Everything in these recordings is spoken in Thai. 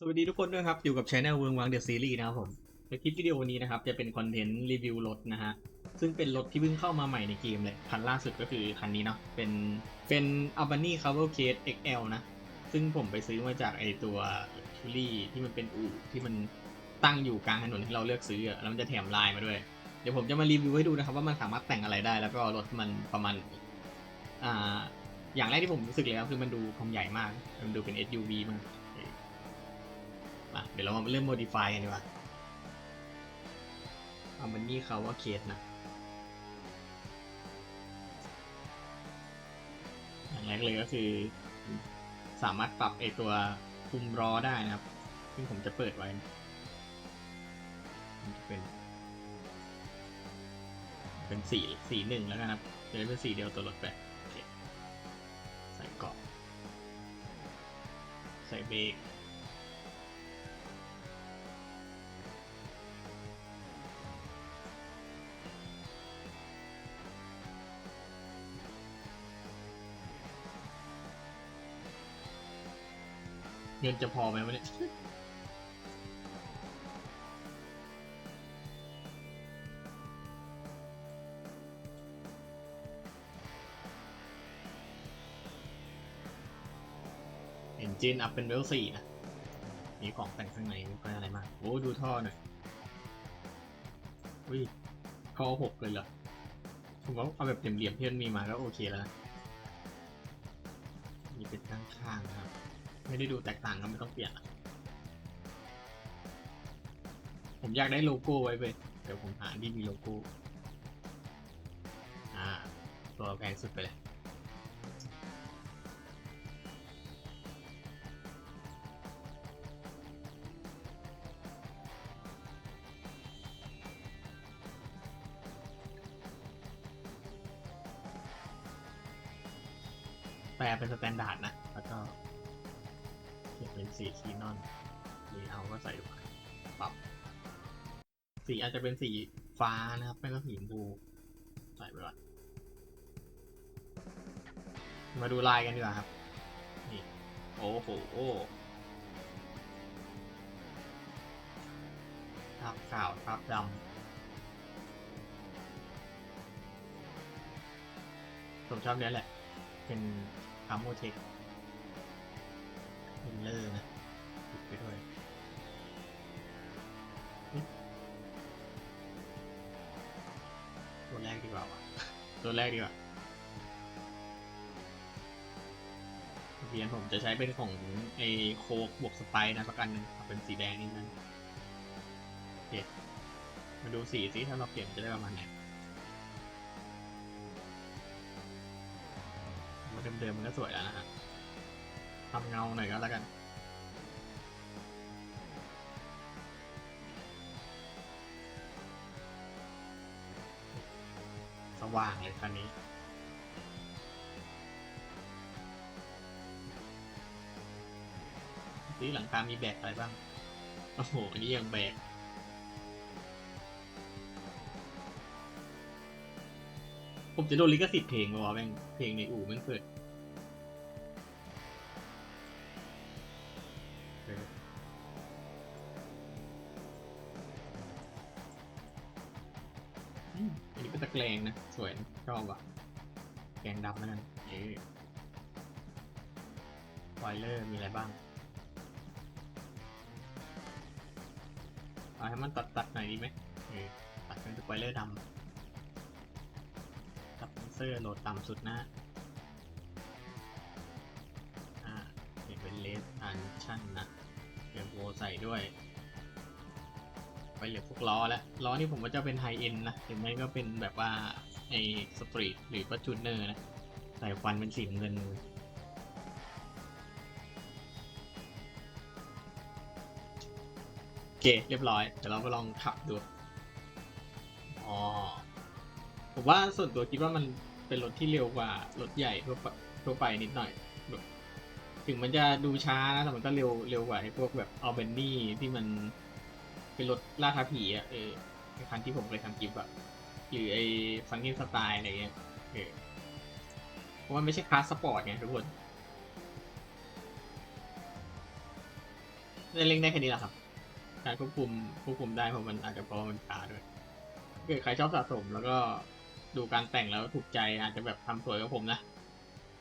สวัสดีทุกคนด้วยครับ อยู่กับช anel เวิงวังเดอะซีรีส์นะครับผมในคลิปวิดีโอนี้นะครับ จะเป็นคอนเทนต์รีวิวรถนะฮะ ซึ่งเป็นรถที่เพิ่งเข้ามาใหม่ในเกมเลย คันล่าสุดก็คือคันนี้เนาะเป็นเป็น Albany Cover Case XL นะ ซึ่งผมไปซื้อมาจากไอตัวชูรี่ที่มันเป็นอู่ที่มันตั้งอยู่กลางถนนที่เราเลือกซื้ออะแล้วมันจะแถมลายมาด้วย เดี๋ยวผมจะมารีวิวให้ดูนะครับว่ามันสามารถแต่งอะไรได้ แล้วก็รถมันประมาณอ่าอย่างแรกที่ผมรู้สึกเลยครับคือมันดูความใหญ่มาก มันดูเป็น SUV มาก มาเดี๋ยวเรามาเริ่ม modify กันดีกว่าเอามันนี่เขาว่าเคสนะอย่างแรกเลยก็คือ สามารถปรับไอตัวคุมล้อได้นะครับ ซึ่งผมจะเปิดไว้มันจะเป็น เป็นสีสีหนึ่งแล้วกันครับจะได้เป็นสีเดียวตัวรถไปใส่เกาะใส่เบรก เงินจะพอไหมวะเนี่ยเอนจินอัพเป็นเวลสี่นะ มีของแต่งข้างในไม่ค่อยอะไรมาก โอ้ ดูท่อหน่อย อุ้ยท่อหกเลยเหรอ ผมว่าเอาแบบเหลี่ยมๆที่มันมีมาก็โอเคแล้วนะมีเป็นข้างๆนะครับ ไม่ได้ดูแตกต่างก็ไม่ต้องเปลี่ยนผมอยากได้โลโก้ไว้เว้ยเดี๋ยวผมหาที่มีโลโก้อ่าตัวแพงสุดไปเลยแปลเป็นสแตนดาร์ดนะ แล้วก็ สีคีนอนนี่เอาก็ใส่ไปปรับ สีอาจจะเป็นสีฟ้านะครับ ไม่ก็สีชมพูใส่ไปก่อนมาดูลายกันดีกว่าครับ นี่ โอ้โหทับขาวทับดำผมชอบเนี้ยแหละ เป็นคาโมเทคมิ เลอร์นะติดไปด้วยตัวแรกดีกว่าวะตัวแรกดีกว่าเบียนผมจะใช้เป็นของไอโคกบวกสไปร์นะประกันหนึ่งเป็นสีแดงนี่นั่นโอเคมาดูสีสิถ้าเราเปลี่ยนจะได้ประมาณไหนมาเดิมๆมันก็สวยแล้วนะฮะทำเงาหน่อยก็แล้วกัน ว่างเลยคันนี้สีหลังคามีแบกอะไรบ้าง โอ้โห อันนี้ยังแบกผมจะโดนลิขสิทธิ์เพลงวะแม่งเพลงในอู่แม่งเปิด ตะแกรงนะ สวยนะชอบว่ะแกงดำนั่นเออไวเลอร์มีอะไรบ้างเอาให้มันตัดตัดหน่อยดีไหมเออตัดเป็นสปอยเลอร์ดำกับเซอร์โหลดต่ำสุดนะอ่าเปลี่ยนเป็นเลสอันชั่นนะเดี๋ยวโบใส่ด้วย ไปเหลือพวกล้อแล้วล้อนี่ผมว่าจะเป็นไฮเอ็นนะหรือไม่ก็เป็นแบบว่าไอสตรีทหรือว่าจูเนอร์นะใส่ควันเป็นสีเงินเลยโอเคเรียบร้อยเดี๋ยวเราไปลองขับดูอ๋อผมว่าส่วนตัวคิดว่ามันเป็นรถที่เร็วกว่ารถใหญ่ทั่วไปทั่วไปนิดหน่อยถึงมันจะดูช้านะแต่มันก็เร็วเร็วกว่าไอ้พวกแบบอัลเบนนี่ที่มัน เป็นรถล่าท้าผีอะเออไอคันที่ผมเคยทำคลิปอะหรือไอ้ฟังกิ้งสไตล์อะไรเงี้ยเออเพราะว่าไม่ใช่คลาสสปอร์ตไงทุกคนได้เล่นได้แค่นี้แหละครับ การควบคุมควบคุมได้เพราะมันอาจจะเพราะมันช้าด้วยเกิดใครชอบสะสมแล้วก็ดูการแต่งแล้วถูกใจอาจจะแบบทำสวยกับผมนะ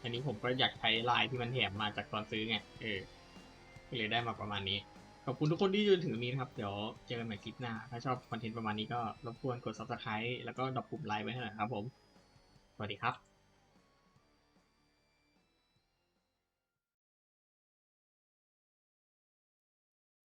อันนี้ผมก็อยากใช้ลายที่มันแถมมาจากตอนซื้อไง เออก็เลยได้มาประมาณนี้ ขอบคุณทุกคนที่ยืนถึงนี้นะครับ เดี๋ยวเจอกันใหม่คลิปหน้า ถ้าชอบคอนเทนต์ประมาณนี้ก็รบกวนกด subscribe แล้วก็ดรอปปุ่มไลค์ไว้ให้หน่อยครับผม สวัสดีครับ